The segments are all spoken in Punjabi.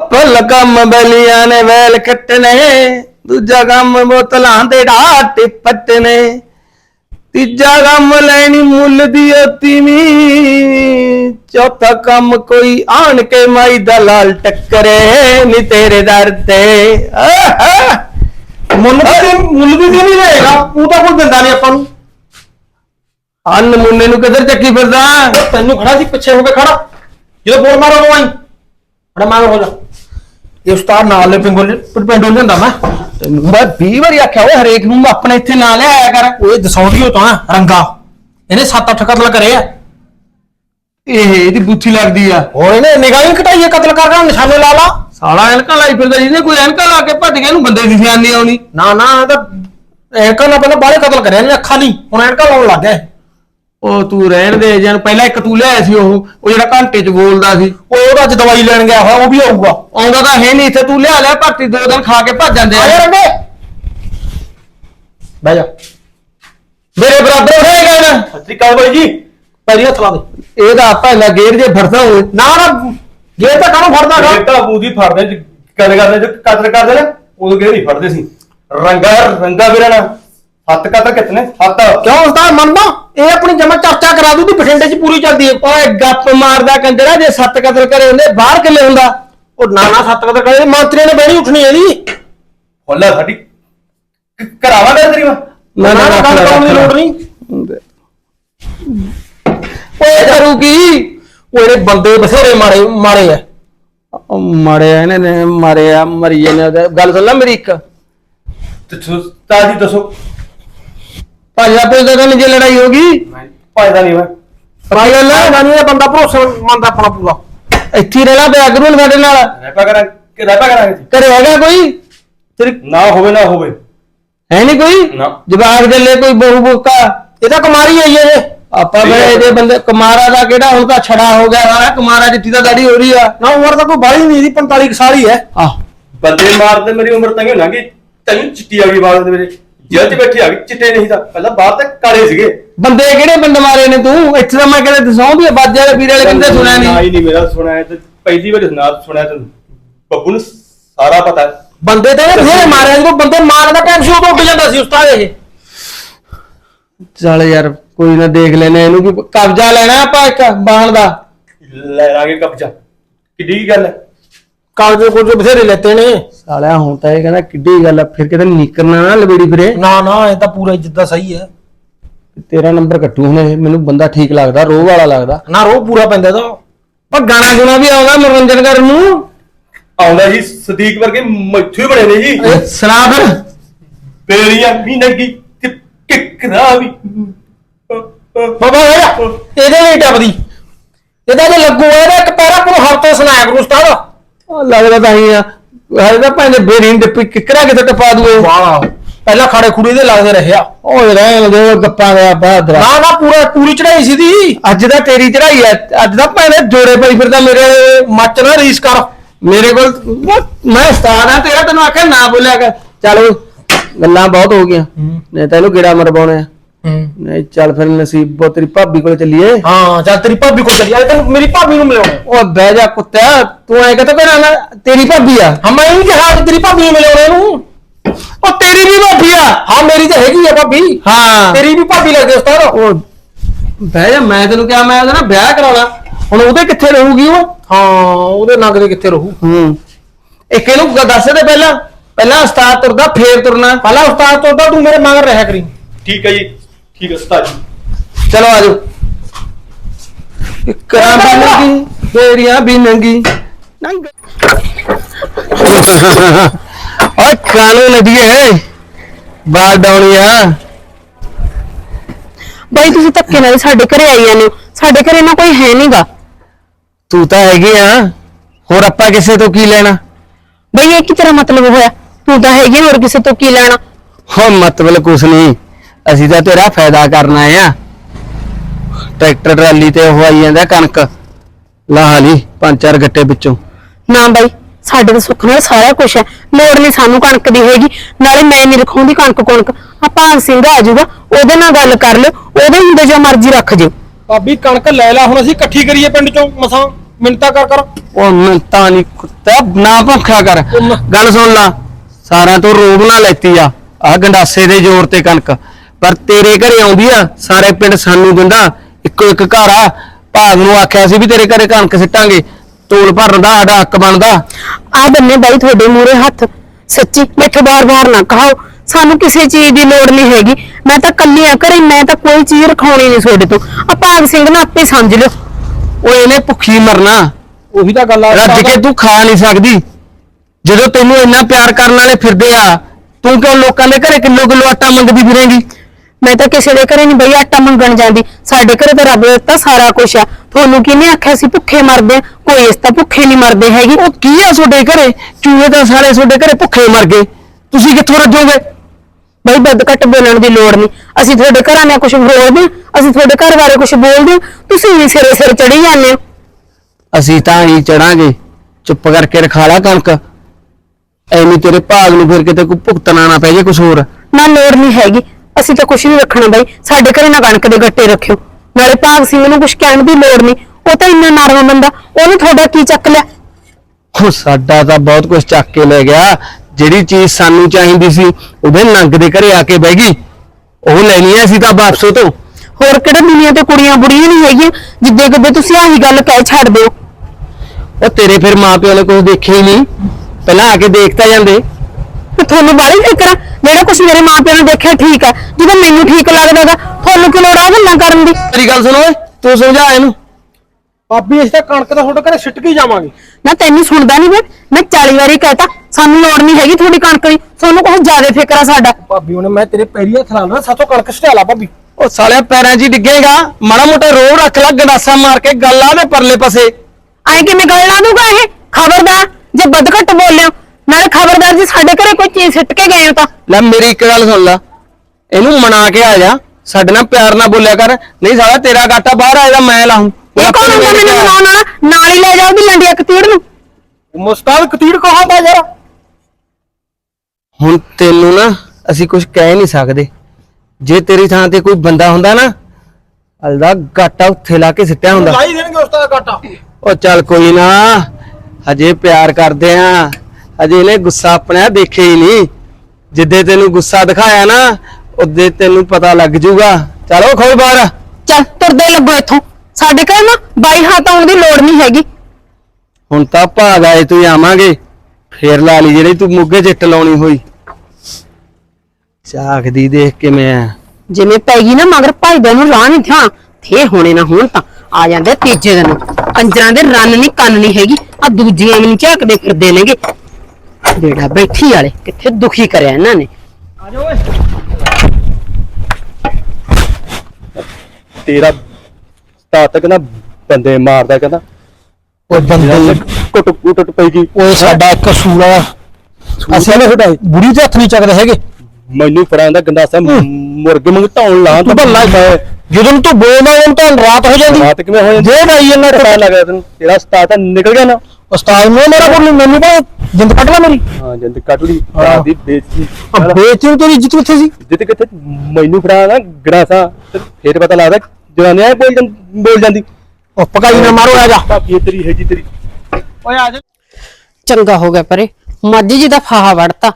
ਫੁੱਲ ਕੰਮ ਬਲੀਆਂ ਨੇ ਵੈਲ ਕੱਟਣੇ ਦੂਜਾ ਕੰਮ ਬੋਤਲਾਂ ਦੇ ਢਾਟ ਪੱਟਣੇ। ਤੀਜਾ ਕੰਮ ਲੈਣੀ ਮੁੱਲ ਦੀ ਤੀਵੀਂ ਚੌਥਾ ਕੰਮ ਕੋਈ ਆਣ ਕੇ ਮਾਈ ਦਾ ਲਾਲ ਟੱਕਰੇ ਨੀ ਤੇਰੇ ਦਰ ਤੇ। ਮੁੱਲ ਵੀ ਮੁੱਲ ਵੀ ਨਹੀਂ ਰਹੇਗਾ ਉਹ ਤਾਂ ਕੋਈ ਦਿੰਦਾ ਨਹੀਂ ਆਪਾਂ ਨੂੰ। ਅੰਨ ਮੁੰਨੇ ਨੂੰ ਕਿੱਧਰ ਚੱਕੀ ਫਿਰਦਾ? ਤੈਨੂੰ ਖੜਾ ਸੀ ਪਿੱਛੇ ਹੋ ਕੇ ਖੜਾ। ਜਦੋਂ ਬੋਲ ਮਾਰੋ ਉਹ ਆਈ। ਖੜਾ ਮਾਰ ਹੋ ਜਾ। ਇਹ ਉਸਤਾਦ ਨਾਲ ਲੈ ਪਿੰਗੋ ਪਿੰਡੋਂ ਲਿਆਂਦਾ ਮੈਂ। ਮੈਂ 20 ਵਾਰੀ ਆਖਿਆ, ਓਏ, ਹਰੇਕ ਨੂੰ ਆਪਣੇ ਇੱਥੇ ਨਾ ਲਿਆਇਆ ਕਰ। ਉਹ ਦਸੌਂਡੀਓ ਤਾਂ ਰੰਗਾ। ਇਹਨੇ 7-8 ਕਤਲ ਕਰੇ ਆ। ਇਹ ਇਹਦੀ ਬੁੱਥੀ ਲੱਗਦੀ ਆ। ਹੋਰ ਇਹਨੇ ਨਿਗਾਹ ਹੀ ਘਟਾਈਏ ਕਤਲ ਕਰ ਕਰ ਨਿਸ਼ਾਨੇ ਲਾ ਲਾ। ਸਾਲਾ ਐਨਕਾਂ ਲਾਈ ਫਿਰਦਾ ਜਿਹਨੇ ਕੋਈ ਐਨਕਾਂ ਲਾ ਕੇ ਭੱਜ ਗਿਆ, ਇਹਨੂੰ ਬੰਦੇ ਦੀ ਸਿਆਣ ਨਹੀਂ ਆਉਣੀ। ਨਾ ਨਾ, ਇਹ ਤਾਂ ਐਨਕਾਂ ਨਾਲ ਪਹਿਲਾਂ ਬਾਹਲੇ ਕਤਲ ਕਰਿਆ ਨੇ ਅੱਖਾਂ ਨਹੀਂ। ਹੁਣ ਐਨਕਾਂ ਲਾਉਣ ਲੱਗ ਗਿਆ। ਇਹ। ਉਹ ਤੂੰ ਰਹਿਣ ਦੇ ਜਨ ਪਹਿਲਾਂ ਇੱਕ ਤੂੰ ਲਿਆਇਆ ਸੀ ਉਹ ਉਹ ਜਿਹੜਾ ਘੰਟੇ ਚ ਬੋਲਦਾ ਸੀ। ਉਹ ਉਹਦਾ ਅੱਜ ਦਵਾਈ ਲੈਣ ਗਿਆ ਹੋਇਆ ਉਹ ਵੀ ਆਊਗਾ। ਆਉਂਦਾ ਤਾਂ ਹੈ ਨਹੀਂ ਇੱਥੇ ਤੂੰ ਲਿਆ ਲਿਆ ਭਰਤੀ ਦੋ ਦਿਨ ਖਾ ਕੇ ਭੱਜ ਜਾਂਦੇ ਆ। ਜਾ ਆ ਰੰਗੇ। ਬਹਿ ਜਾ। ਮੇਰੇ ਬਰਾਬਰ ਹੋਏਗਾ ਨਾ ਸਤਿ ਸ਼੍ਰੀ ਅਕਾਲ ਬਾਈ ਜੀ। ਪਹਿਲੀ ਹੱਥ ਲਾ ਦੇ। ਇਹਦਾ ਪਹਿਲਾਂ ਗੇਰ ਜੇ ਫੜਦਾ ਹੋਏ ਨਾ ਨਾ ਜੇ ਤਾਂ ਕਾਹਨੂੰ ਫੜਦਾ ਇਹ ਗਾ ਤਾਂ ਬੂਦੀ ਫੜਦੇ ਜ- ਕਦੇ ਕਰਦੇ ਜੋ ਕਤਲ ਕਰਦੇ ਨਾ ਉਦੋਂ ਕਿਹੜੇ ਨਹੀਂ ਫੜਦੇ ਸੀ। ਰੰਗਾ ਰੰਗਾ ਵੀਰਾਂ ਨਾ ਹੱਥ ਕਤਲ ਕਿਤਨੇ? ਹੱਥ। ਕਿਉਂ ਉਸਤਾਦ ਮੰਨਦਾ ਇਹ ਆਪਣੀ ਜਮਾ ਚਰਚਾ ਕਰਾ ਦੂ ਦੀ ਬਠਿੰਡੇ 'ਚ ਪੂਰੀ ਚੱਲਦੀ ਹੈ। ਓਏ ਗੱਪ ਮਾਰਦਾ ਕੰਜਰਾ ਜੇ ਸੱਤ ਕਤਲ ਕਰੇ ਹੁੰਦੇ ਬਾਹਰ ਕਿਵੇਂ ਹੁੰਦਾ? ਉਹ ਨਾ ਨਾ ਸੱਤ ਕਦਰ ਕਰੇ ਮੰਤਰੀ ਨੇ ਬਹਿਣੀ ਉੱਠਣੀ ਇਹਦੀ ਫੁੱਲਾ ਸਾਡੀ। ਕ- ਕਰਾਵਾਂਗੇ ਤੇਰੀ ਮੈਂ? ਨਾ ਨਾ ਗੱਲ ਕਰਨ ਦੀ ਲੋੜ ਨਹੀਂ। ਓਏ ਕਰੂ ਕੀ? ਉਹ ਇਹਦੇ ਬੰਦੇ ਬਥੇਰੇ ਮਾਰੇ ਮਾਰੇ ਆ। ਉਹ ਮਰਿਆ ਇਹਨੇ ਨੇ ਮਰਿਆ ਮਰੀ ਇਹਨੇ ਗੱਲ ਸੁਣ ਲੈ ਮੇਰੀ ਇੱਕ। ਤੇ ਤਾਜੀ ਦੱਸੋ। ਭਾਜੀ ਆਪੇ ਦਾ ਜੇ ਲੜਾਈ ਹੋ ਗਈ। ਭਾਜਦਾ ਨਹੀਂ ਮੈਂ ਰਾਈ ਨਾ ਨਹੀਂ ਇਹ ਬੰਦਾ ਭਰੋਸੇ ਮੰਨਦਾ ਆਪਣਾ ਪੂਰਾ। ਇੱਥੇ ਹੀ ਰਹਿਣਾ ਪਿਆ ਕਰੂ ਸਾਡੇ ਨਾਲ। ਰਹਿਪਾ ਕਰਾਂ ਕਿ ਰਹਿਪਾ ਕਰਾਂਗੇ ਜੀ? ਘਰੇ ਹੈਗਾ ਕੋਈ? ਤੇਰੀ ਨਾ ਹੋਵੇ ਨਾ ਹੋਵੇ। ਹੈ ਨਹੀਂ ਕੋਈ? ਨਾ। ਜਵਾਬ ਦੇ ਲੈ ਕੋਈ ਬਹੂ ਬੋਕਾ। ਇਹ ਤਾਂ ਕੁਮਾਰੀ ਆਈ ਹੈ ਇਹ। ਆਪਾਂ ਠੀਕ ਬੜੇ ਹੈ। ਇਹਦੇ ਬੰਦੇ ਕੁਮਾਰਾ ਦਾ ਕਿਹੜਾ ਹੁਣ ਤਾਂ ਛੜਾ ਹੋ ਗਿਆ ਸਾਰਾ। ਕੁਮਾਰਾ ਜਿੱਤੀ ਦਾ ਦਾੜੀ ਹੋ ਰਹੀ ਆ। ਨਾ ਉਮਰ ਤਾਂ ਕੋਈ ਬਾਹਲੀ ਨਹੀਂ ਦੀ 45 ਕੁ ਸਾਲ ਹੀ ਹੈ। ਆਹ। ਬੰਦੇ ਮਾਰਦੇ ਮੇਰੀ ਉਮਰ ਤਾਂ ਨਾ ਕਿ ਤੈਨੂੰ ਚਿੱਟੀ ਆ ਗਈ ਬਾਲ ਦੇ ਮੇਰੇ। ਜੇਲ੍ਹ 'ਚ ਬੈਠੀ ਆ ਗਈ ਚਿੱਟੇ ਨਹੀਂ ਤਾਂ। ਪਹਿਲਾਂ ਬਾਹਰ ਤੇ ਕਾਲੇ ਸੀਗੇ। ਬੰਦੇ ਕਿਹੜੇ ਬੰਦੇ ਮਾਰੇ ਨੇ ਤੂੰ? ਇੱਥੇ ਤਾਂ ਮੈਂ ਕਹਿੰਦਾ ਦਸੋਂ ਵੀ ਬਾਜੇ ਵਾਲੇ ਵੀਰ ਵਾਲੇ ਬੰਦੇ ਸੁਣਿਆ ਨਾ ਨਹੀਂ ਹੀ ਨਹੀਂ ਮੇਰਾ ਸੁਣਿਆ ਹੈ ਤੇ ਪਹਿਲੀ ਵਾਰ ਨਾ ਸੁਣਿਆ ਤੇ ਬੱਬੂ ਨੂੰ ਸਾਰਾ ਪਤਾ ਹੈ। ਬੰਦੇ ਤਾਂ ਇਹ ਫੇਰ ਮਾਰਿਆ ਜਦੋਂ ਬੰਦੇ ਮਾਰਨ ਦਾ ਟਾਈਮ ਸੀ ਉਦੋਂ ਉੱਡ ਜਾਂਦਾ ਸੀ ਉਸਤਾਦ ਇਹ। ਚੱਲ ਯਾਰ ਕੋਈ ਨਾ ਦੇਖ ਲੈਨੇ ਇਹਨੂੰ ਕੀ ਕਬਜ਼ਾ ਲੈਣਾ ਆਪਾਂ ਇੱਕ ਬਾਣ ਦਾ। ਲੈ ਲਾਂਗੇ ਕਬਜ਼ਾ। ਕਿੱਡੀ ਕੀ ਗੱਲ ਹੈ? ਕਾਗਜ਼ ਕੁਝ ਬਥੇਰੇ ਲੈਤੇ ਨੇ। ਸਾਲਿਆ ਹੁਣ ਤਾਂ ਇਹ ਕਹਿੰਦਾ ਕਿੱਡੀ ਗੱਲ ਆ ਫਿਰ ਕਿਤੇ ਨਿਕਰਨਾ ਨਾ ਲਵੇੜੀ ਫਿਰੇ। ਨਾ ਨਾ ਇਹ ਤਾਂ ਪੂਰਾ ਇੱਜ਼ਤ ਦਾ ਸਹੀ ਹੈ। ਤੇਰਾ ਨੰਬਰ ਕੱਟੂ ਹੁਣ ਇਹ ਮੈਨੂੰ ਬੰਦਾ ਠੀਕ ਲੱਗਦਾ ਰੋਹ ਵਾਲਾ ਲੱਗਦਾ। ਨਾ ਰੋ ਪੂਰਾ ਪੈਂਦਾ ਤਾਂ ਪਰ ਗਾਣਾ ਗੁਣਾ ਵੀ ਆਉਂਦਾ ਮਨੋਰੰਜਨ ਕਰਨ ਨੂੰ। ਆਉਂਦਾ ਜੀ ਸਦੀਕ ਵਰਗੇ ਮੈਥੋਂ ਹੀ ਬਣੇ ਨੇ ਜੀ। ਇਹ ਸੁਣਾ ਫਿਰ। ਬੇਰੀਆਂ ਵੀ ਨੰਗੀ ਤੇ ਕਿਕਰਾ ਵੀ ਬਾਬਾ ਹੋਇਆ ਇਹਦੇ ਨਹੀਂ ਟੱਪਦੀ। ਇਹਦਾ ਜੇ ਲੱਗੂ ਇਹਦਾ ਇੱਕ ਪੈਰਾ ਕੋਲ ਹਫ਼ਤੇ ਸੁਣਾਇਆ ਕਰੂ ਉਸਤਾਦ। ਉਹ ਲੱਗਦਾ ਤਾਂ ਹੀ ਆ। ਹਰੇ ਤਾਂ ਭਾਂਦੇ ਬੇਰੀ ਦੇ ਕਿਕਰਾ ਕਿਤੇ ਟਪਾ ਦੂਏ? ਵਾਹ। ਪਹਿਲਾਂ ਖਾੜੇ ਖੂੜੀ ਦੇ ਲੱਗਦੇ ਰਹਿਆ ਓਏ ਰਹਿਣ ਦੇ ਉਹ ਗੱਪਾਂ ਦਾ ਬਹਾਦਰਾ ਨਾ ਨਾ ਪੂਰਾ ਪੂਰੀ ਚੜਾਈ ਸੀ ਦੀ। ਅੱਜ ਦਾ ਤੇਰੀ ਚੜਾਈ ਐ ਅੱਜ ਦਾ ਭਾਂਦੇ ਜੋੜੇ ਪਈ ਫਿਰਦਾ ਮੇਰੇ ਮੱਚ ਨਾ ਰੀਸ ਕਰ। ਮੇਰੇ ਕੋਲ ਮੈਂ ਉਸਤਾਦ ਆ ਤੇਰਾ ਤੈਨੂੰ ਆਖਿਆ ਨਾ ਬੋਲਿਆ ਕਰ। ਚੱਲ ਗੱਲਾਂ ਬਹੁਤ ਹੋ ਗਈਆਂ। ਨਹੀਂ ਤਾਂ ਇਹਨੂੰ ਕਿਹੜਾ ਮਰਵਾਉਣਾ ਹੈ। ਨਹੀਂ ਚੱਲ ਫਿਰ ਨਸੀਬੋ ਤੇਰੀ ਭਾਬੀ ਕੋਲ ਚੱਲੀਏ। ਹਾਂ ਚੱਲ ਤੇਰੀ ਭਾਬੀ ਕੋਲ ਚੱਲੀ ਆ ਤੈਨੂੰ ਮੇਰੀ ਭਾਬੀ ਨੂੰ ਮਿਲਾਉਣਾ ਓ ਬਹਿ ਜਾ ਕੁੱਤਿਆ ਤੂੰ ਐ ਕਹਤਾ ਕਰਾਂ ਨਾ ਤੇਰੀ ਭਾਬੀ ਆ। ਹਾਂ ਮੈਂ ਇਹ ਕਿਹਾ ਕਿ ਤੇਰੀ ਭਾਬੀ ਨੂੰ ਮਿਲਾਉਣਾ ਇਹਨੂੰ। ਓ ਤੇਰੀ ਵੀ ਭਾਬੀ ਆ। ਹਾਂ ਮੇਰੀ ਤਾਂ ਹੈਗੀ ਆ ਭਾਬੀ। ਹਾਂ। ਤੇਰੀ ਵੀ ਭਾਬੀ ਲੱਗਦੀ ਉਸਤਾਦ। ਉਹ ਬਹਿ ਜਾ ਮੈਂ ਤੈਨੂੰ ਕਿਹਾ ਮੈਂ ਉਹਦਾ ਨਾ ਵਿਆਹ ਕਰਾਉਣਾ ਹੁਣ ਉਹਦੇ ਕਿੱਥੇ ਰਹੂਗੀ ਉਹ? ਹਾਂ ਉਹਦੇ ਨੰਗ ਦੇ ਕਿੱਥੇ ਰਹੂ? ਹੂੰ। ਇੱਕ ਇਹਨੂੰ ਗ- ਦੱਸ ਦੇ ਪਹਿਲਾਂ। ਪਹਿਲਾਂ ਉਸਤਾਦ ਤੁਰਦਾ ਫੇਰ ਤੁਰਨਾ। ਪਹਿਲਾਂ ਉਸਤਾਦ ਤੋਂ ਤਾਂ ਤੂੰ ਮੇਰੇ ਮਗਰ ਰਹਿਆ ਕਰੀ। ਠੀਕ ਹੈ ਜੀ। ਠੀਕ ਹੈ ਉਸਤਾਦ ਜੀ ਚਲੋ ਆਜੋ। ਕਰਾਂ ਵੀ ਨੰਗੀ ਫੇਰੀਆਂ ਵੀ ਨੰਗੀ ਨੰਗ ਓਏ ਕਾਨੂੰ ਨਦੀਏ ਬਾਲ ਡਾਉਣੀਆ ਬਾਈ ਤੁਸੀਂ ਧੱਕੇ ਨਾਲ ਹੀ ਸਾਡੇ ਘਰੇ ਆਈ ਜਾਂਦੇ ਹੋ ਸਾਡੇ ਘਰੇ ਨਾ ਕੋਈ ਹੈ ਨਹੀਂਗਾ ਤੂੰ ਤਾਂ ਹੈਗੀ ਆ। ਹੋਰ ਆਪਾਂ ਕਿਸੇ ਤੋਂ ਕੀ ਲੈਣਾ? ਬਈ ਇਹ ਕੀ ਤੇਰਾ ਮਤਲਬ ਹੋਇਆ? ਤੂੰ ਤਾਂ ਹੈਗੀ ਹੋਰ ਕਿਸੇ ਤੋਂ ਕੀ ਲੈਣਾ? ਹੋ ਮਤਲਬ ਕੁਛ ਨਹੀਂ। ਅਸੀਂ ਤਾਂ ਤੇਰਾ ਫਾਇਦਾ ਕਰਨਾ ਆ। ਟਰੈਕਟਰ ਟਰਾਲੀ ਤੇ ਉਹ ਆਈ ਜਾਂਦਾ ਕਣਕ। ਲਾਹ ਲਈ ਪੰਜ ਚਾਰ ਗੱਟੇ ਵਿੱਚੋਂ। ਨਾ ਬਾਈ ਸਾਡੇ ਤਾਂ ਸੁੱਖ ਨਾਲ ਸਾਰਾ ਕੁਝ ਹੈ। ਲੋੜ ਨਹੀਂ ਸਾਨੂੰ ਕਣਕ ਦੀ ਹੈਗੀ। ਨਾਲੇ ਮੈਂ ਨਹੀਂ ਰਖਾਉਂਦੀ ਕਣਕ ਕਣਕ। ਆ ਭਾਨ ਸਿੰਘ ਆ ਜਾਊਗਾ ਉਹਦੇ ਨਾਲ ਗੱਲ ਕਰ ਲਿਓ। ਉਹਦੇ ਹੁੰਦੇ ਜੋ ਮਰਜ਼ੀ ਰੱਖ ਜਿਓ। ਭਾਬੀ ਕਣਕ ਲੈ ਲੈ ਹੁਣ ਅਸੀਂ ਇਕੱਠੀ ਕਰੀਏ ਪਿੰਡ ਚੋਂ। ਮਸਾਂ ਮਿੰਤਾ ਕਰ ਕਰ। ਉਹ ਮਿੰਤਾ ਨਹੀਂ ਕੁੱਤਾ ਨਾ ਭੁੱਖਿਆ ਕਰ। ਗੱਲ ਸੁਣ ਲਾ ਸਾਰਿਆਂ ਤੋਂ ਰੋਬ ਨਾ ਲੈਤੀ ਆ। ਆ ਗੰਡਾਸੇ ਦੇ ਜ਼ੋਰ ਤੇ ਕਣਕ। ਪਰ ਤੇਰੇ ਘਰੇ ਆਉਂਦੀ ਆ ਸਾਰੇ ਪਿੰਡ ਸਾਨੂੰ ਦਿੰਦਾ ਇੱਕੋ ਇੱਕ ਘਰ ਆ। ਭਾਗ ਨੂੰ ਆਖਿਆ ਸੀ ਵੀ ਤੇਰੇ ਘਰੇ ਕਣਕ ਸਿੱਟਾਂਗੇ ਤੋਲ ਭਰਨ ਦਾ ਸਾਡਾ ਹੱਕ ਬਣਦਾ। ਆ ਬੰਨੇ ਬਾਈ ਤੁਹਾਡੇ ਮੂਰੇ ਹੱਥ। ਸੱਚੀ ਮੈਥੋਂ ਬਾਰ-ਬਾਰ ਨਾ ਕਹੋ ਸਾਨੂੰ ਕਿਸੇ ਚੀਜ਼ ਦੀ ਲੋੜ ਨਹੀਂ ਹੈਗੀ। ਮੈਂ ਤਾਂ ਕੱਲੀ ਆ ਘਰੇ ਮੈਂ ਤਾਂ ਕੋਈ ਚੀਜ਼ ਰਖਾਉਣੀ ਨਹੀਂ ਤੁਹਾਡੇ ਤੋਂ। ਆ ਭਾਗ ਸਿੰਘ ਨਾ ਆਪੇ ਸਮਝ ਲਿਓ। ਉਹ ਇਹਨੇ ਭੁੱਖੀ ਮਰਨਾ। ਉਹੀ ਤਾਂ ਗੱਲ ਆ ਰੱਜ ਕੇ ਤੂੰ ਖਾ ਨਹੀਂ ਸਕਦੀ। ਜਦੋਂ ਤੈਨੂੰ ਇੰਨਾ ਪਿਆਰ ਕਰਨ ਵਾਲੇ ਫਿਰਦੇ ਆ ਤੂੰ ਕਿਉਂ ਲੋਕਾਂ ਦੇ ਘਰੇ ਕਿਲੋ ਕਿਲੋ ਆਟਾ ਮੰਗਦੀ ਫਿਰੇਂਗੀ? ਮੈਂ ਤਾਂ ਕਿਸੇ ਦੇ ਘਰੇ ਨਹੀਂ ਬਈ ਆਟਾ ਮੰਗਣ ਜਾਂਦੀ। ਸਾਡੇ ਘਰੇ ਤਾਂ ਰੱਬ ਦਿੱਤਾ ਸਾਰਾ ਕੁਝ ਆ। ਤੁਹਾਨੂੰ ਕਿਹਨੇ ਆਖਿਆ ਸੀ ਭੁੱਖੇ ਮਰਦੇ ਆ? ਕੋਈ ਇਸ ਤਾਂ ਭੁੱਖੇ ਨਹੀਂ ਮਰਦੇ ਹੈਗੇ। ਉਹ ਕੀ ਆ ਤੁਹਾਡੇ ਘਰੇ? ਚੂਹੇ ਤਾਂ ਸਾਰੇ ਤੁਹਾਡੇ ਘਰੇ ਭੁੱਖੇ ਮਰ ਗਏ। ਤੁਸੀਂ ਕਿੱਥੋਂ ਰੱਜੋਗੇ? ਬਈ ਵੱਧ ਘੱਟ ਬੋਲਣ ਦੀ ਲੋੜ ਨਹੀਂ। ਅਸੀਂ ਤੁਹਾਡੇ ਘਰਾਂ ਨਾਲ ਕੁਝ ਬੋਲਦੇ ਹਾਂ, ਅਸੀਂ ਤੁਹਾਡੇ ਘਰ ਬਾਰੇ ਕੁਝ ਬੋਲਦੇ ਹਾਂ, ਤੁਸੀਂ ਵੀ ਸਿਰੇ ਸਿਰ ਚੜੀ ਜਾਂਦੇ ਹੋ। ਅਸੀਂ ਤਾਂ ਹੀ ਚੜਾਂਗੇ। ਚੁੱਪ ਕਰਕੇ ਰਖਾ ਲਾ ਕਣਕ। ਐਵੇਂ ਤੇਰੇ ਭਾਗ ਨੂੰ ਫਿਰ ਕਿਤੇ ਕੋਈ ਭੁਗਤਣਾ ਨਾ ਪੈ ਜੇ ਕੁਝ ਹੋਰ। ਨਾ ਲੋੜ ਨਹੀਂ ਹੈਗੀ। ਅਸੀਂ ਤਾਂ ਕੁਝ ਨਹੀਂ ਰੱਖਣਾ ਬਾਈ। ਸਾਡੇ ਘਰੇ ਨਾ ਕਣਕ ਦੇ ਗੱਟੇ ਰੱਖਿਓ। ਨਾਲੇ ਭਾਗ ਸਿੰਘ ਨੂੰ ਕੁਝ ਕਹਿਣ ਦੀ ਲੋੜ ਨਹੀਂ ਉਹ ਤਾਂ ਇੰਨਾ ਨਰਮ ਬੰਦਾ। ਉਹਨੂੰ ਤੁਹਾਡਾ ਕੀ ਚੱਕ ਲਿਆ? ਉਹ ਸਾਡਾ ਤਾਂ ਬਹੁਤ ਕੁਝ ਚੱਕ ਕੇ ਲੈ ਗਿਆ। ਜਿਹੜੀ ਚੀਜ਼ ਸਾਨੂੰ ਚਾਹੀਦੀ ਸੀ ਉਹਦੇ ਨੰਗ ਦੇ ਘਰੇ ਆ ਕੇ ਬਹਿ ਗਈ। ਉਹ ਲੈਣੀ ਐ ਅਸੀਂ ਤਾਂ ਵਾਪਸੋਂ ਤੋਂ। ਹੋਰ ਕਿਹੜਾ ਦੁਨੀਆ ਤੇ ਕੁੜੀਆਂ ਬੁੜੀਆਂ ਨਹੀਂ ਹੈਗੀਆਂ? ਜਿੱਦੇ ਕਿੱਦੇ ਤੁਸੀਂ ਆਹੀ ਗੱਲ ਕਹਿ ਛੱਡ ਦਿਓ ਉਹ ਤੇਰੇ ਫਿਰ ਮਾਪਿਓ ਨੇ ਕੁਝ ਦੇਖਿਆ ਹੀ ਨਹੀਂ। ਪਹਿਲਾਂ ਆ ਕੇ ਦੇਖਤਾ ਜਾਂਦੇ। ਤੁਹਾਨੂੰ ਬਾਹਲੀ ਫਿਕਰ ਆ? ਜਿਹੜਾ ਕੁਝ ਮੇਰੇ ਮਾਪਿਆਂ ਨੇ ਦੇਖਿਆ ਠੀਕ ਆ। ਜਦੋਂ ਮੈਨੂੰ ਠੀਕ ਲੱਗਦਾਗਾ ਤੁਹਾਨੂੰ ਕੀ ਲੋੜ ਆ ਗੱਲਾਂ ਕਰਨ ਦੀ? ਤੇਰੀ ਗੱਲ ਸੁਣ ਓਏ ਤੂੰ ਸਮਝਾ ਇਹਨੂੰ। ਭਾਬੀ ਅਸੀਂ ਤਾਂ ਕਣਕ ਤਾਂ ਤੁਹਾਡੇ ਘਰੇ ਸਿੱਟ ਕੇ ਹੀ ਜਾਵਾਂਗੇ। ਨਾ ਤੈਨੂੰ ਸੁਣਦਾ ਨਹੀਂ ਵੇ ਮੈਂ 40 ਵਾਰੀ ਕਹਤਾ ਸਾਨੂੰ ਲੋੜ ਨਹੀਂ ਹੈਗੀ ਤੁਹਾਡੀ ਕਣਕ ਦੀ। ਤੁਹਾਨੂੰ ਕੁਝ ਜ਼ਿਆਦਾ ਫਿਕਰ ਆ ਸਾਡਾ। ਭਾਬੀ ਉਹਨੇ ਮੈਂ ਤੇਰੇ ਪੈਰੀ ਹੱਥ ਲਾਣਾ ਸਾਥੋਂ ਕਣਕ ਸਟਿਆ ਲਾ ਭਾਬੀ। ਉਹ ਸਾਲਿਆ ਪੈਰਾਂ 'ਚ ਹੀ ਡਿੱਗੇਗਾ ਮਾੜਾ ਮੋਟਾ ਰੋਹ ਰੱਖ ਲੈ ਗੰਡਾਸਾ ਮਾਰ ਕੇ ਗੱਲ ਆ ਦੇ ਪਰਲੇ ਪਾਸੇ। ਐਂ ਕਿਵੇਂ ਗੱਲ ਲਾ ਦੂਗਾ ਇਹ? ਖਬਰਦਾਰ ਜੇ ਵੱਧ ਘੱਟ ਬੋਲਿਓ ਨਾਲੇ ਖਬਰਦਾਰ ਜੇ ਸਾਡੇ ਘਰੇ ਕੋਈ ਚੀਜ਼ ਸਿੱਟ ਕੇ ਗਏ ਹੋ ਤਾਂ? ਲੈ ਮੇਰੀ ਇੱਕ ਗੱਲ ਸੁਣ ਲੈ। ਇਹਨੂੰ ਮਨਾ ਕੇ ਆ ਜਾ। ਸਾਡੇ ਨਾਲ ਪਿਆਰ ਨਾਲ ਬੋਲਿਆ ਕਰ। ਨਹੀਂ ਸਾਲਾ ਤੇਰਾ ਗਾਟਾ ਬਾਹਰ ਆਏਗਾ ਮੈਂ ਲਾਹੂੰ। ਇਹ ਕੌਣ ਹੁੰਦਾ ਮੈਨੂੰ ਬਣਾਉਣ ਵਾਲਾ? ਨਾਲ ਹੀ ਲੈ ਜਾਓ ਦੀ ਲੰਡੀ ਇੱਕ ਤੀੜ ਨੂੰ। ਮੁਸਤਾਦ ਕਤੀੜ ਕਹਾਂਦਾ ਯਾਰ? ਹੁਣ ਤੈਨੂੰ ਨਾ ਅਸੀਂ ਕੁਝ ਕਹਿ ਨਹੀਂ ਸਕਦੇ। ਜੇ ਤੇਰੀ ਥਾਂ ਤੇ ਕੋਈ ਬੰਦਾ ਹੁੰਦਾ ਨਾ ਅਲਦਾ ਗਾਟਾ ਉੱਥੇ ਲਾ ਕੇ ਸਿੱਟਿਆ ਹੁੰਦਾ। ਲਾਈ ਦੇਣਗੇ ਉਸਤਾਦ ਕਾਟਾ ਉਹ ਚੱਲ ਕੋਈ ਨਾ ਹਜੇ ਪਿਆਰ ਕਰਦੇ ਆ। ਹਜੇ ਇਹਨੇ ਗੁੱਸਾ ਆਪਣਾ ਦੇਖਿਆ ਹੀ ਨਹੀਂ। ਜਿੱਦੇ ਤੈਨੂੰ ਗੁੱਸਾ ਦਿਖਾਇਆ ਨਾ ਉਹਦੇ ਤੈਨੂੰ ਪਤਾ ਲੱਗ ਜੂਗਾ। ਚਲੋ ਖੋਲ ਬਾਹਰ। ਚੱਲ ਤੁਰਦੇ ਲੱਗੋ ਇੱਥੋਂ। ਸਾਡੇ ਘਰ ਨਾ ਬਾਈ ਹੱਥ ਆਉਣ ਦੀ ਲੋੜ ਨਹੀਂ ਹੈਗੀ। ਹੁਣ ਤਾਂ ਭਾਗ ਆਏ ਤੂੰ ਆਵਾਂਗੇ। ਫੇਰ ਲਾ ਲਈ ਜਿਹੜੀ ਤੂੰ ਮੁੱਗੇ ਜਿੱਟ ਲਾਉਣੀ ਹੋਈ। ਝਾਕਦੀ ਦੇਖ ਕਿਵੇਂ ਆ। ਜਿਵੇਂ ਪੈ ਗਈ ਨਾ ਮਗਰ ਭਾਈਦੇ ਨੂੰ ਰਾਹ ਨਹੀਂ ਥਾਂ। ਥੇ ਹੋਣੇ ਨਾ ਹੁਣ ਤਾਂ। ਆ ਜਾਂਦੇ ਤੀਜੇ ਦਿਨ। ਕੰਜਰਾਂ ਦੇ ਰੰਨ ਨਹੀਂ ਕੰਨ ਨਹੀਂ ਹੈਗੀ। ਆ ਦੂਜੀਆਂ ਵੀ ਨਹੀਂ ਝਾਕਦੇ ਫਿਰਦੇ ਨੇਗੇ। ਜਿਹੜਾ ਬੈਠੀ ਵਾਲੇ ਕਿੱਥੇ ਦੁਖੀ ਕਰਿਆ ਇਹਨਾਂ ਨੇ। ਤੇਰਾ ਸਤਾਤ ਤੱਕ ਨਾ ਬੰਦੇ ਮਾਰਦਾ ਕਹਿੰਦਾ। ਉਹ ਬੰਦੇ ਕੁੱਟ ਕੁੱਟ ਪਈ ਗਈ। ਓਏ ਸਾਡਾ ਕਸੂਰ ਆ। ਅਸੀਂ ਨਾ ਤੁਹਾਡਾ ਬੁੜੀ ਤੇ ਹੱਥ ਨਹੀਂ ਚੱਕਦੇ ਹੈਗੇ। ਮੈਨੂੰ ਫੜਾਉਂਦਾ ਗੰਦਾਸਾ ਮੁਰਗੇ ਮੰਗ ਧੌਣ ਲਾ ਤੂੰ ਭੱਲਾ ਜਦੋਂ ਤੂੰ ਬੋਲਦਾ ਉਹ ਤਾਂ ਰਾਤ ਹੋ ਜਾਂਦੀ। ਰਾਤ ਕਿਵੇਂ ਹੋ ਜਾਂਦੀ? ਜੇ ਭਾਈ ਇਹਨਾਂ ਪਤਾ ਲੱਗ ਗਿਆ ਤੈਨੂੰ ਤੇਰਾ ਸਤਾਤ ਨਿਕਲ ਗਿਆ ਨਾ। ਉਸਤਾਦ ਨੂੰ ਮੇਰਾ ਬੋਲ ਮੈਨੂੰ ਤਾਂ ਜਿੰਦ ਕੱਢ ਲੈ ਮੇਰੀ। ਹਾਂ ਜਿੰਦ ਕੱਟ ਲਈ। ਰਾਤ ਦੀ ਬੇਇੱਜ਼ਤੀ। ਬੇਇੱਜ਼ਤੀ ਨੂੰ ਤੇਰੀ ਇੱਜ਼ਤ ਕਿੱਥੇ ਸੀ? ਜਿੱਤੇ ਕਿੱਥੇ? ਮੈਨੂੰ ਫੜਾਉਂਦਾ ਗੜਾਸਾ ਤੇ ਫੇਰ ਪਤਾ ਲੱਗਦਾ ਜਨਾਨੀਆਂ ਬੋਲ ਜਾਂ- ਬੋਲ ਜਾਂਦੀ। ਉਹ ਪਕਾਈ ਨਾ ਮਾਰੋ ਆ ਜਾ। ਇਹ ਤੇਰੀ ਹੈ ਜੀ ਤੇਰੀ। ਓਏ ਆ ਜਾ। ਚੰਗਾ ਹੋ ਗਿਆ ਪਰੇ। ਮੱਝ ਜੀ ਦਾ ਫਾਹਾ ਵੜਤਾ।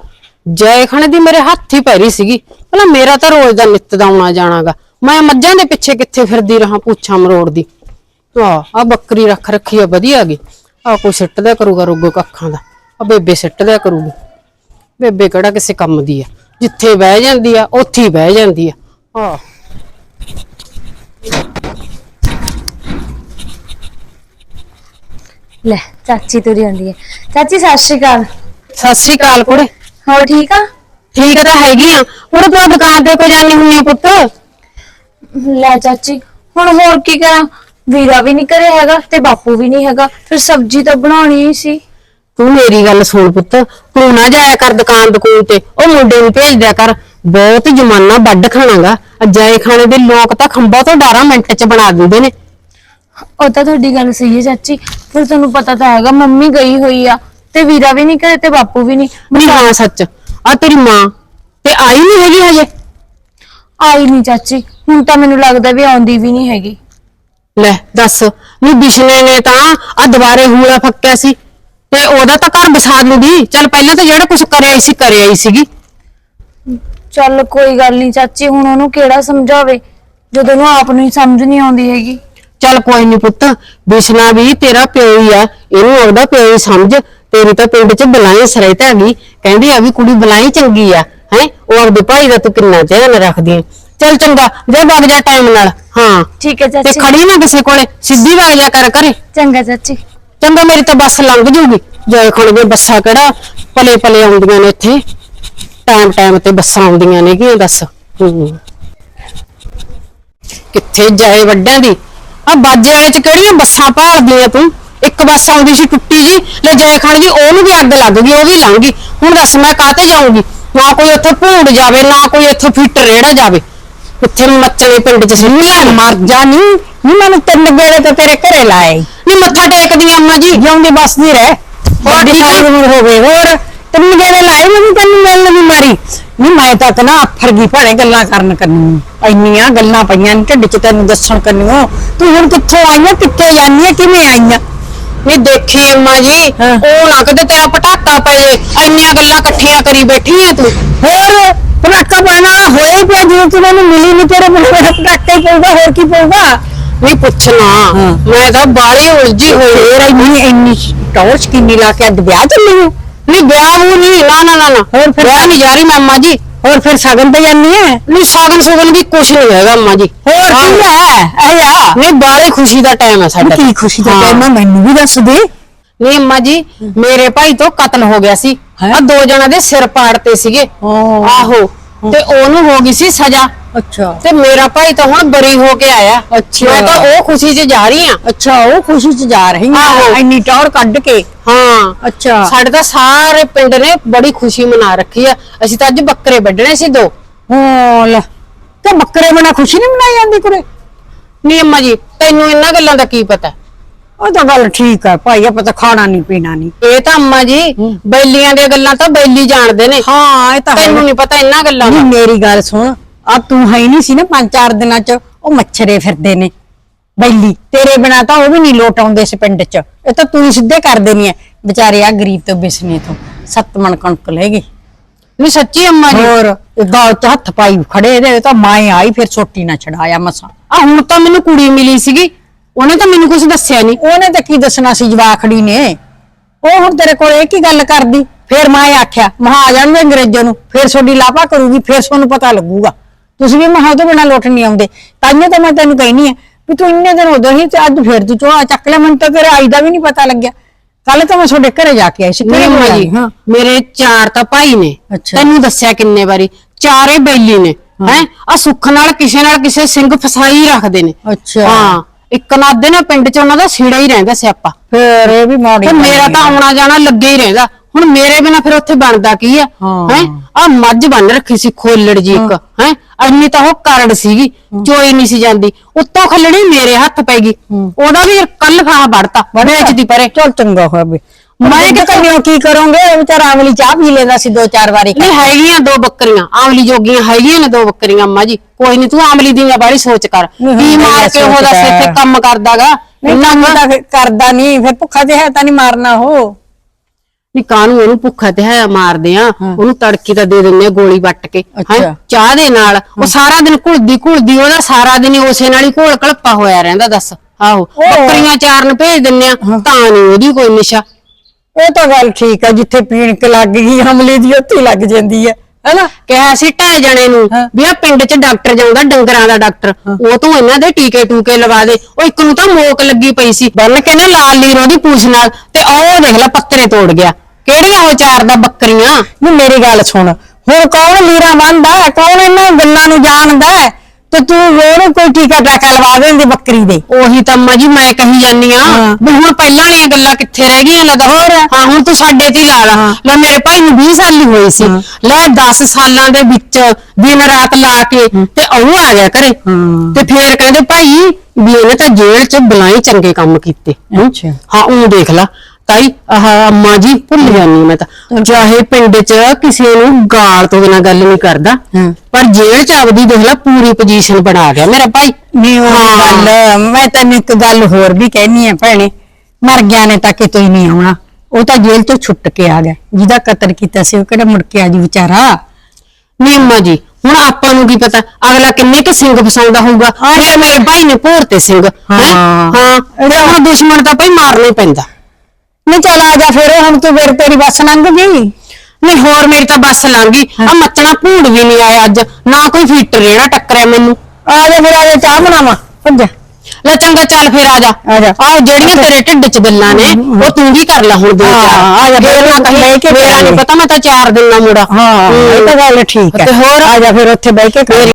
ਜੈ ਖਾਣੇ ਦੀ ਮੇਰੇ ਹੱਥ ਹੀ ਪੈਰੀ ਸੀਗੀ। ਭਲਾ ਮੇਰਾ ਤਾਂ ਰੋਜ਼ ਦਾ ਨਿੱਤ ਦਾ ਆਉਣਾ ਜਾਣਾਗਾ। ਮੈਂ ਮੱਝਾਂ ਦੇ ਪਿੱਛੇ ਕਿੱਥੇ ਫਿਰਦੀ ਰਹਾ ਪੁੱਛਾਂ ਮਰੋੜਦੀ। ਆ ਆ ਬੱਕਰੀ ਰੱਖ ਰੱਖੀ ਆ ਵਧੀਆ ਗਈ। ਆ ਕੋਈ ਸਿੱਟ ਦਿਆ ਕਰੂਗਾ ਰੋਗੋ ਕੱਖਾਂ ਦਾ। ਆ ਬੇਬੇ ਸਿੱਟ ਦਿਆ ਕਰੂਗੀ। ਬੇਬੇ ਕਿਹੜਾ ਕਿਸੇ ਕੰਮ ਦੀ ਆ? ਜਿੱਥੇ ਬਹਿ ਜਾਂਦੀ ਆ ਉੱਥੇ ਹੀ ਬਹਿ ਜਾਂਦੀ ਆ। ਆ ਲੈ ਚਾਚੀ ਤੁਰੀ ਆਉਂਦੀ ਹੈ। ਚਾਚੀ ਸਤਿ ਸ਼੍ਰੀ ਅਕਾਲ। ਸਤਿ ਸ੍ਰੀ ਅਕਾਲ ਕੁੜੇ। ਹੋਰ ਠੀਕ ਆ? ਠੀਕ ਤਾਂ ਹੈਗੀ ਆ। ਉਹ ਤੂੰ ਦੁਕਾਨ ਤੇ ਕੋ ਜਾਣੀ ਹੁੰਨੀ ਆ ਪੁੱਤ? ਲੈ ਚਾਚੀ ਹੁਣ ਹੋਰ ਕੀ ਕਰਾਂ? ਵੀਰਾ ਵੀ ਨਹੀਂ ਕਰੇ ਹੈਗਾ ਤੇ ਬਾਪੂ ਵੀ ਨਹੀਂ ਹੈਗਾ ਫਿਰ ਸਬਜ਼ੀ ਤਾਂ ਬਣਾਉਣੀ ਹੀ ਸੀ। ਤੂੰ ਮੇਰੀ ਗੱਲ ਸੁਣ ਪੁੱਤ ਤੂੰ ਨਾ ਜਾਇਆ ਕਰ ਦੁਕਾਨ ਦੁਕਾਨ ਤੇ ਉਹ ਮੁੰਡੇ ਨੂੰ ਭੇਜ ਦਿਆ ਕਰ। ਬਹੁਤ ਜਮਾਨਾ ਵੱਡ ਖਾਣਾਗਾ ਅਜਾਏ ਖਾਣੇ ਦੇ ਲੋਕ ਤਾਂ ਖੰਭਾ ਤੋਂ 12 ਮਿੰਟ ਚ ਬਣਾ ਦਿੰਦੇ ਨੇ। ਉਹ ਤਾਂ ਤੁਹਾਡੀ ਗੱਲ ਸਹੀ ਹੈ ਚਾਚੀ ਫਿਰ ਤੁਹਾਨੂੰ ਪਤਾ ਤਾਂ ਹੈਗਾ ਮੰਮੀ ਗਈ ਹੋਈ ਆ ਤੇ ਵੀਰਾ ਵੀ ਨਹੀਂ ਕਰੇ ਤੇ ਬਾਪੂ ਵੀ ਨਹੀਂ ਨਹੀਂ ਹਾਂ ਸੱਚ ਆ ਤੇਰੀ ਮਾਂ ਤੇ ਆਈ ਨਹੀਂ ਹੈਗੀ ਹਜੇ? ਆਈ ਨਹੀਂ ਚਾਚੀ ਹੁਣ ਤਾਂ ਮੈਨੂੰ ਲੱਗਦਾ ਵੀ ਆਉਂਦੀ ਵੀ ਨਹੀਂ ਹੈਗੀ। ਲੈ ਦੱਸ। ਨਹੀਂ ਬਿਸ਼ਨੇ ਨੇ ਤਾਂ ਆ ਦੁਬਾਰੇ ਹੂਲਾ ਫੱਕਿਆ ਸੀ। ਤੇ ਉਹਦਾ ਤਾਂ ਘਰ ਬਸਾ ਲੂਗੀ ਚੱਲ ਪਹਿਲਾਂ ਤਾਂ ਜਿਹੜਾ ਕੁਝ ਕਰਿਆ ਹੀ ਸੀ ਕਰਿਆ ਹੀ ਸੀਗੀ। ਚੱਲ ਕੋਈ ਗੱਲ ਨਹੀਂ ਚਾਚੀ ਹੁਣ ਉਹਨੂੰ ਕਿਹੜਾ ਸਮਝਾਵੇ? ਜਦੋਂ ਉਹਨੂੰ ਆਪ ਨੂੰ ਹੀ ਸਮਝ ਨਹੀਂ ਆਉਂਦੀ ਹੈਗੀ। ਚੱਲ ਕੋਈ ਨਹੀਂ ਪੁੱਤ ਬਿਸ਼ਨਾ ਵੀ ਤੇਰਾ ਪਿਓ ਹੀ ਆ। ਇਹਨੂੰ ਉਹਦਾ ਪਿਓ ਹੀ ਸਮਝ। ਤੇਰੀ ਤਾਂ ਪਿੰਡ 'ਚ ਬਲਾਈ ਸਰੇਤ ਹੈਗੀ। ਕਹਿੰਦੀ ਆ ਵੀ ਕੁੜੀ ਬਲਾਈ ਚੰਗੀ ਆ। ਹੈ? ਉਹ ਆਪਦੇ ਭਾਈ ਦਾ ਤੂੰ ਕਿੰਨਾ ਧਿਆਨ ਰੱਖਦੀ ਹੈ ਚੱਲ ਚੰਗਾ ਜੇ ਵਗ ਜਾ ਟਾਈਮ ਨਾਲ। ਹਾਂ। ਠੀਕ ਹੈ ਤੇ ਚਾਚੀ ਖੜੀ ਨਾ ਕਿਸੇ ਕੋਲੇ ਸਿੱਧੀ ਵਗ ਜਾ ਕਰ ਕਰੇ ਚੰਗਾ ਚਾਚੀ। ਚੰਗਾ ਮੇਰੀ ਤਾਂ ਬੱਸ ਲੰਘ ਜੂਗੀ। ਜੈ ਖਣ ਦੇ ਬੱਸਾਂ ਕਿਹੜਾ ਪਲੇ ਪਲੇ ਆਉਂਦੀਆਂ ਨੇ ਇੱਥੇ। ਟਾਈਮ ਟਾਈਮ ਤੇ ਬੱਸਾਂ ਆਉਂਦੀਆਂ ਨੇ ਕੀ ਦੱਸ? ਹੂੰ। ਕਿੱਥੇ ਜਾਏ ਵੱਡਿਆਂ ਦੀ? ਆ ਬਾਜੇ ਵਾਲੇ ਚ ਕਿਹੜੀਆਂ ਬੱਸਾਂ ਭਾਲਦੀਆਂ ਤੂੰ? ਇੱਕ ਬੱਸ ਆਉਂਦੀ ਸੀ ਟੁੱਟੀ ਜੀ ਲੈ ਜੈ ਖਾਨ ਜੀ ਉਹਨੂੰ ਵੀ ਅੱਗ ਲੱਗ ਗਈ ਉਹ ਵੀ ਲੰਘ ਗਈ। ਹੁਣ ਦੱਸ ਮੈਂ ਕਾਹਤੇ ਜਾਊਂਗੀ? ਨਾ ਕੋਈ ਉੱਥੇ ਭੂੜ ਜਾਵੇ ਨਾ ਕੋਈ ਇੱਥੇ ਫਿੱਟ ਰੇੜਾ ਜਾਵੇ। ਕਿੱਥੇ ਮੱਚਣੇ ਪਿੰਡ ਚ ਸਿੱਧੀਆਂ ਮਰ ਜਾ ਨੀ। ਨੀ ਮੈਨੂੰ ਤਿੰਨ ਗੇੜੇ ਤਾਂ ਤੇਰੇ ਘਰੇ ਲਾਏ। ਨੀ ਮੱਥਾ ਟੇਕਦੀਆਂ ਅੰਮਾ ਜੀ ਜਿਉਂਦੀ ਬਸਦੀ ਰਹਿ। ਹੋਰ ਹੈ ਹੋਵੇ ਹੋਰ ਤਿੰਨ ਗੇੜੇ ਲਾਏ ਮੈਨੂੰ ਤੈਨੂੰ ਮਿਲਣ ਨਹੀਂ ਮਾਰੀ। ਨੀ ਮੈਂ ਤਾਂ ਨਾ ਆਫਰ ਗਈ ਭੜੇ ਗੱਲਾਂ ਕਰਨ ਕੰਨੀ ਇੰਨੀਆਂ ਗੱਲਾਂ ਪਈਆਂ ਨੇ ਢਿੱਡ ਚ ਤੈਨੂੰ ਦੱਸਣ ਕੰਨਿਓ। ਤੂੰ ਹੁਣ ਕਿੱਥੋਂ ਆਈਆਂ ਕਿੱਥੇ ਜਾਨੀਆਂ ਕਿਵੇਂ ਆਈਆਂ? ਨਹੀਂ ਦੇਖੀ ਅੰਮਾ ਜੀ ਉਹ ਨਾ ਕਿਤੇ ਤੇਰਾ ਪਟਾਕਾ ਪੈ ਜੇ। ਇੰਨੀਆਂ ਗੱਲਾਂ ਇਕੱਠੀਆਂ ਕਰੀ ਬੈਠੀ ਐ ਤੂੰ। ਹੋਰ? ਪਟਾਕਾ ਪੈਣਾ ਹੋਇਆ ਹੀ ਪਿਆ ਜਿਵੇਂ ਤੂੰ ਮੈਨੂੰ ਮਿਲੀ ਨਹੀਂ ਤੇਰੇ ਮੈਨੂੰ ਮੇਰਾ ਪਟਾਕਾ ਹੀ ਪਊਗਾ ਹੋਰ ਕੀ ਪਊਗਾ? ਨਹੀਂ ਪੁੱਛਣਾ ਮੈਂ ਤਾਂ ਬਾਹਲੀ ਉਲਝੀ ਹੋਈ ਫੇਰ ਇੰਨੀ ਇੰਨੀ ਟੌਰਚ ਕਿੰਨੀ ਲਾ ਕੇ ਅੱਜ ਵਿਆਹ ਚੱਲੀ ਹੋ ਨਹੀਂ ਵਿਆਹ ਉਹ ਨਹੀਂ ਨਾ ਨਾ ਨਾ ਨਾ। ਹੋਰ ਫਿਰ ਵਿਆਹ ਨਹੀਂ ਜਾ ਰਹੀ ਮੈਂ ਅੰਮਾ ਜੀ। ਹੋਰ ਫਿਰ ਸਗਨ ਤੇ ਜਾਨੀ ਹੈ ਨਹੀਂ ਸਗਨ ਸੁਗਨ ਵੀ ਕੁਛ ਨਹੀਂ ਹੈਗਾ ਅੰਮਾ ਜੀ। ਹੋਰ ਕੀ ਹੈ ਆਇਆ ਨਹੀਂ ਬਾਹਲੀ ਖੁਸ਼ੀ ਦਾ ਟਾਈਮ ਹੈ ਸਾਡਾ। ਕੀ ਖੁਸ਼ੀ ਦਾ ਟਾਈਮ ਹੈ ਮੈਨੂੰ ਵੀ ਦੱਸ ਦੇ। ਨਹੀਂ ਅੰਮਾ ਜੀ ਮੇਰੇ ਭਾਈ ਤੋਂ ਕਤਲ ਹੋ ਗਿਆ ਸੀ। ਆ ਦੋ ਜਣਾਂ ਦੇ ਸਿਰ ਪਾੜਤੇ ਸੀਗੇ। ਆਹੋ ਤੇ ਉਹਨੂੰ ਹੋ ਗਈ ਸੀ ਸਜ਼ਾ। ਅੱਛਾ। ਤੇ ਮੇਰਾ ਭਾਈ ਤਾਂ ਹੁਣ ਬਰੀ ਹੋ ਕੇ ਆਇਆ। ਅੱਛਾ। ਮੈਂ ਤਾਂ ਉਹ ਖੁਸ਼ੀ 'ਚ ਜਾ ਰਹੀ ਆ। ਅੱਛਾ ਉਹ ਖੁਸ਼ੀ ਚ ਜਾ ਰਹੀ। ਹੈ ਇੰਨੀ ਟੌਰ ਕੱਢ ਕੇ। ਹਾਂ। ਅੱਛਾ। ਸਾਡੇ ਤਾਂ ਸਾਰੇ ਪਿੰਡ ਨੇ ਬੜੀ ਖੁਸ਼ੀ ਮਨਾ ਰੱਖੀ ਆ। ਅਸੀਂ ਤਾਂ ਅੱਜ ਬੱਕਰੇ ਵੱਢਣੇ ਸੀ ਦੋ। ਹੋ ਲੈ। ਤੇ ਬੱਕਰੇ ਬਣਾ ਖੁਸ਼ੀ ਨਹੀਂ ਮਨਾਈ ਜਾਂਦੀ ਕੁੜੇ? ਨੀ ਅੰਮਾ ਜੀ ਤੈਨੂੰ ਇਹਨਾਂ ਗੱਲਾਂ ਦਾ ਕੀ ਪਤਾ? ਉਹ ਤਾਂ ਗੱਲ ਠੀਕ ਹੈ ਭਾਈ ਆਪਾਂ ਤਾਂ ਖਾਣਾ ਨਹੀਂ ਪੀਣਾ ਨਹੀਂ। ਇਹ ਤਾਂ ਅੰਮਾ ਜੀ ਬੈਲੀਆਂ ਦੀਆਂ ਗੱਲਾਂ ਤਾਂ ਬੈਲੀ ਜਾਣਦੇ ਨੇ। ਹਾਂ ਇਹ ਤਾਂ ਤੈਨੂੰ ਨਹੀਂ ਪਤਾ ਇਹਨਾਂ ਗੱਲਾਂ ਨਹੀਂ ਮੇਰੀ ਗੱਲ ਸੁਣ ਆ ਤੂੰ ਹੈ ਨਹੀਂ ਸੀ ਨਾ ਪੰਜ ਚਾਰ ਦਿਨਾਂ ਚ ਉਹ ਮੱਛਰੇ ਫਿਰਦੇ ਨੇ। ਬੈਲੀ ਤੇਰੇ ਬਿਨਾ ਤਾਂ ਉਹ ਵੀ ਨਹੀਂ ਲੋਟ ਆਉਂਦੇ ਇਸ ਪਿੰਡ ਚ। ਇਹ ਤਾਂ ਤੂੰ ਸਿੱਧੇ ਕਰ ਦੇਣੀ ਹੈ ਵਿਚਾਰੇ ਆ ਗਰੀਬ ਤੋਂ ਬਿਸਨੇ ਤੋਂ ਸੱਤ ਮਣ ਕਣਕ ਲੈ ਗਏ। ਨਹੀਂ ਸੱਚੀ ਅੰਮਾ ਜੀ। ਹੋਰ ਚ ਹੱਥ ਪਾਈ ਖੜੇ ਦੇ ਤਾਂ ਮਾਂ ਆਈ ਫਿਰ ਛੋਟੀ ਨਾ ਛਡਾਇਆ ਮਸਾਂ। ਆ ਹੁਣ ਤਾਂ ਮੈਨੂੰ ਕੁੜੀ ਮਿਲੀ ਸੀਗੀ। ਉਹਨੇ ਤਾਂ ਮੈਨੂੰ ਕੁਝ ਦੱਸਿਆ ਨਹੀਂ ਉਹਨੇ ਤਾਂ ਕੀ ਦੱਸਣਾ ਸੀ ਜਵਾਖੜੀ ਨੇ ਉਹ ਹੁਣ ਤੇਰੇ ਕੋਲ ਇਹ ਕੀ ਗੱਲ ਕਰਦੀ? ਫੇਰ ਮੈਂ ਆਖਿਆ ਮਹਾ ਆ ਜਾਣਗੇ ਅੰਗਰੇਜ਼ਾਂ ਨੂੰ ਫੇਰ ਤੁਹਾਡੀ ਲਾਪਾ ਕਰੂਗੀ ਫੇਰ ਤੁਹਾਨੂੰ ਪਤਾ ਲੱਗੂਗਾ। ਤੁਸੀਂ ਵੀ ਮਹਾ ਤੋਂ ਬਿਨਾ ਲੋਟ ਨਹੀਂ ਆਉਂਦੇ। ਤਾਈਓ ਤਾਂ ਮੈਂ ਤੈਨੂੰ ਕਹਿਨੀ ਆ ਵੀ ਤੂੰ ਇੰਨੇ ਦਿਨ ਉਦੋਂ ਹੀ ਤੇ ਅੱਜ ਫੇਰ ਤੂੰ ਚੋਆ ਚੱਕ ਲਿਆ ਮੈਨੂੰ ਤਾਂ ਤੇਰੇ ਆਈ ਦਾ ਵੀ ਨਹੀਂ ਪਤਾ ਲੱਗਿਆ। ਕੱਲ ਤਾਂ ਮੈਂ ਤੁਹਾਡੇ ਘਰੇ ਜਾ ਕੇ ਆਈ ਸੀ ਘਰੇ ਅੰਮਾ ਜੀ ਹਾਂ ਮੇਰੇ ਚਾਰ ਤਾਂ ਭਾਈ ਨੇ। ਅੱਛਾ। ਤੈਨੂੰ ਦੱਸਿਆ ਕਿੰਨੇ ਵਾਰੀ? ਚਾਰੇ ਬੈਲੀ ਨੇ ਹੈ। ਆ ਸੁੱਖ ਨਾਲ ਕਿਸੇ ਨਾਲ ਕਿਸੇ ਸਿੰਘ ਫਸਾਈ ਰੱਖਦੇ ਨੇ। ਅੱਛਾ। ਹਾਂ। ਇੱਕ ਨੇ ਪਿੰਡ ਚ ਉਹਨਾਂ ਦਾ ਸੀੜਾ ਹੀ ਰਹਿੰਦਾ ਸਿਆਪਾ। ਫੇਰ ਇਹ ਵੀ ਮਾੜੀ ਤੇ ਮੇਰਾ ਤਾਂ। ਆਉਣਾ ਜਾਣਾ ਲੱਗੇ ਹੀ ਰਹਿੰਦਾ। ਹੁਣ ਮੇਰੇ ਬਿਨਾ ਫਿਰ ਉੱਥੇ ਬਣਦਾ ਕੀ ਆ? ਹਾਂ। ਹੈ? ਆ ਮੱਝ ਬੰਨ ਰੱਖੀ ਸੀ ਖੋਲੜ ਜੀ ਇੱਕ। ਹੈ। ਇੰਨੀ ਤਾਂ ਉਹ ਕਰੜ ਸੀਗੀ ਚੋਈ ਨਹੀਂ ਸੀ ਜਾਂਦੀ। ਉੱਤੋਂ ਖੱਲੜੀ ਮੇਰੇ ਹੱਥ ਪੈ ਗਈ। ਉਹਦਾ ਵੀ ਕੱਲ ਫਾਹ ਵੜਤਾ ਵੇਚਦੀ ਪਰੇ। ਚੱਲ ਚੰਗਾ ਹੋਇਆ ਵੀ। ਮੈਂ ਕਿ ਕਰਿਓ ਕੀ ਕਰੋਗੇ? ਉਹ ਵਿਚਾਰਾ ਅਮਲੀ ਚਾਹ ਪੀ ਲੈਂਦਾ ਸੀ ਦੋ ਚਾਰ ਵਾਰੀ। ਨਹੀਂ ਹੈਗੀਆਂ ਦੋ ਬੱਕਰੀਆਂ। ਆਮਲੀ ਜੋਗੀਆਂ ਹੈਗੀਆਂ ਨੇ ਦੋ ਬੱਕਰੀਆਂ ਅੰਮਾ ਜੀ। ਕੋਈ ਨਹੀਂ ਤੂੰ ਆਮਲੀ ਦੀਆਂ ਬਾਰੀ ਸੋਚ ਕਰ। ਨਹੀਂ, ਕੀ ਮਾਰ ਕੇ ਉਹ ਦੱਸ ਸੋਚਦਾ। ਇੱਥੇ ਕੰਮ ਕਰਦਾਗਾ? ਨਹੀਂ ਤਾਂ ਫਿਰ ਕਰਦਾ ਨਹੀਂ ਫਿਰ ਭੁੱਖਾ ਤੇ ਹੈ ਤਾਂ ਨਹੀਂ ਮਾਰਨਾ ਉਹ। ਨੀ ਕਾਹਨੂੰ ਉਹਨੂੰ ਭੁੱਖਾ ਤੇ ਹੈ ਮਾਰਦੇ ਆ? ਉਹਨੂੰ ਤੜਕੀ ਤਾਂ ਦੇ ਦਿੰਦੇ ਆ ਗੋਲੀ ਵੱਟ ਕੇ। ਹੈਂ? ਚਾਹ ਦੇ ਨਾਲ। ਉਹ ਸਾਰਾ ਦਿਨ ਘੁਲਦੀ ਘੁਲਦੀ ਉਹਦਾ ਸਾਰਾ ਦਿਨ ਉਸੇ ਨਾਲ ਹੀ ਘੋਲ ਕਲਪਾ ਹੋਇਆ ਰਹਿੰਦਾ ਦੱਸ। ਆਹੋ। ਬੱਕਰੀਆਂ ਚਾਰਨ ਭੇਜ ਦਿੰਨੇ ਆ। ਤਾਂ ਨਹੀਂ ਉਹਦੀ ਕੋਈ ਨਿਸ਼ਾ। ਇਹ ਤਾਂ ਗੱਲ ਠੀਕ ਹੈ ਜਿੱਥੇ ਪੀਣ ਕੇ ਲੱਗ ਗਈ ਅਮਲੀ ਦੀ ਉੱਥੇ ਹੀ ਲੱਗ ਜਾਂਦੀ ਹੈ ਹੈਨਾ? ਕਿਹਾ ਸੀ ਢਹਿ ਜਣੇ ਨੂੰ ਹਾਂ। ਵੀ ਆ ਪਿੰਡ 'ਚ ਡਾਕਟਰ ਜਾਉਂਦਾ ਡੰਗਰਾਂ ਦਾ ਡਾਕਟਰ। ਉਹ ਤੋਂ ਇਹਨਾਂ ਦੇ ਟੀਕੇ ਟੂਕੇ ਲਵਾ ਦੇ। ਉਹ ਇੱਕ ਨੂੰ ਤਾਂ ਮੋਕ ਲੱਗੀ ਪਈ ਸੀ। ਬੰਨ ਕੇ ਨਾ ਲਾਲ ਲੀਰ ਉਹਦੀ ਪੂਛ ਨਾਲ ਤੇ ਉਹ ਦੇਖ ਲੈ ਪੱਤਰੇ ਤੋੜ ਗਿਆ। ਕਿਹੜੀਆਂ ਉਹ ਚਾਰ ਦਾ ਬੱਕਰੀਆਂ? ਨਹੀਂ ਮੇਰੀ ਗੱਲ ਸੁਣ। ਹੁਣ ਕੌਣ ਲੀਰਾ ਮੰਨਦਾ ਹੈ? ਕੌਣ ਇਹਨਾਂ ਗੱਲਾਂ ਨੂੰ ਜਾਣਦਾ ਹੈ? ਤੇ ਤੂੰ ਉਹਨੂੰ ਕੋਈ ਟੀਕਾ ਟਾਕਾ ਲਵਾ ਦੇਂਦੀ ਬੱਕਰੀ ਦੇ। ਉਹੀ ਤਾਂ ਅੰਮਾ ਜੀ ਮੈਂ ਕਹੀ ਜਾਨੀ ਆ ਹਾਂ। ਵੀ ਹੁਣ ਪਹਿਲਾਂ ਵਾਲੀਆਂ ਗੱਲਾਂ ਕਿੱਥੇ ਰਹਿ ਗਈਆਂ ਲੈ ਹੋਰ? ਹਾਂ ਹੁਣ ਤੂੰ ਸਾਡੇ ਤੇ ਹੀ ਲਾ। ਲਾ ਲੈ ਮੇਰੇ ਭਾਈ ਨੂੰ 20 ਸਾਲ ਹੀ ਹੋਏ ਸੀ। ਲੈ 10 ਸਾਲਾਂ ਦੇ ਵਿੱਚ ਦਿਨ ਰਾਤ ਲਾ ਕੇ ਤੇ ਉਹ ਆ ਗਿਆ ਘਰੇ। ਤੇ ਫੇਰ ਕਹਿੰਦੇ ਭਾਈ ਵੀ ਇਹਨੇ ਤਾਂ ਜੇਲ੍ਹ 'ਚ ਬਲਾਈ ਚੰਗੇ ਕੰਮ ਕੀਤੇ? ਅੱਛਾ। ਹਾਂ ਉਹ ਦੇਖ ਲਾ। ਤਾਈ ਆਹ ਅੰਮਾ ਜੀ ਭੁੱਲ ਜਾਨੀ ਮੈਂ ਤਾਂ। ਚਾਹੇ ਪਿੰਡ 'ਚ ਕਿਸੇ ਨੂੰ ਗਾਲ ਤੋਂ ਬਿਨਾਂ ਗੱਲ ਨਹੀਂ ਕਰਦਾ ਹਾਂ। ਪਰ ਜੇਲ੍ਹ 'ਚ ਆਪਦੀ ਦੇਖ ਲਾ ਪੂਰੀ ਪੋਜੀਸ਼ਨ ਬਣਾ ਗਿਆ ਮੇਰਾ ਭਾਈ ਨਹੀਂ ਉਹ ਹਾਂ। ਗੱਲ ਮੈਂ ਤੈਨੂੰ ਇੱਕ ਗੱਲ ਹੋਰ ਵੀ ਕਹਿਣੀ ਹੈ ਭੈਣੇ। ਮਰ ਗਿਆ ਨੇ ਤਾਂ ਕਿਤੋਂ ਹੀ ਨਹੀਂ ਆਉਣਾ। ਉਹ ਤਾਂ ਜੇਲ੍ਹ ਤੋਂ ਛੁੱਟ ਕੇ ਆ ਗਿਆ। ਜਿਹਦਾ ਕਤਲ ਕੀਤਾ ਸੀ ਉਹ ਕਿਹੜਾ ਮੁੜ ਕੇ ਆ ਜੀ ਵਿਚਾਰਾ? ਨਹੀਂ ਅੰਮਾ ਜੀ ਹੁਣ ਆਪਾਂ ਨੂੰ ਕੀ ਪਤਾ ਅਗਲਾ ਕਿੰਨੇ ਕੁ ਸਿੰਘ ਫਸਾਉਂਦਾ ਹੋਊਗਾ? ਫਿਰ ਮੇਰੇ ਭਾਈ ਨੇ ਭੋਰ ਤੇ ਸਿੰਘ ਹੈਂ? ਹਾਂ। ਹਾਂ। ਹੁਣ ਦੁਸ਼ਮਣ ਤਾਂ ਭਾਈ ਮਾਰਨਾ ਹੀ ਪੈਂਦਾ। ਨਹੀਂ ਚੱਲ ਆ ਜਾ ਫਿਰ ਹੁਣ ਤੂੰ ਫਿਰ ਤੇਰੀ ਬੱਸ ਲੰਘ ਗਈ। ਨਹੀਂ ਹੋਰ ਮੇਰੀ ਤਾਂ ਬੱਸ ਲੰਘੀ ਆ ਮੱਚਣਾ ਭੂੰਡ ਵੀ ਨਹੀਂ ਆਇਆ ਅੱਜ। ਨਾ ਕੋਈ ਫੀਟਰ ਜਿਹੜਾ ਟੱਕਰਿਆ ਮੈਨੂੰ। ਆ ਜਾ ਫਿਰ ਆ ਜਾ ਚਾਹ ਬਣਾਵਾ। ਭੱਜ ਲੈ ਚੰਗਾ ਚੱਲ ਫਿਰ ਆ ਜਾ। ਆ ਜਾ। ਆਹ ਜਿਹੜੀਆਂ ਤੇਰੇ ਢਿੱਡ 'ਚ ਗੱਲਾਂ ਨੇ ਉਹ ਤੂੰ ਵੀ ਕਰ ਲੈ ਹੁਣ ਦੋ ਹਾਂ, ਆ ਜਾ, ਫੇਰ ਨਾ ਕਹੀਂ, ਬਹਿ ਕੇ ਮੇਰਾ ਨਹੀਂ। ਪਤਾ ਮੈਂ ਤਾਂ ਚਾਰ ਦਿਨ ਦਾ ਮੁੜਾ ਹਾਂ ਇਹ ਤਾਂ ਗੱਲ ਠੀਕ ਹੈ। ਤੇ ਹੋਰ? ਆ ਜਾ ਫਿਰ ਉੱਥੇ ਬਹਿ ਕੇ ਕਰ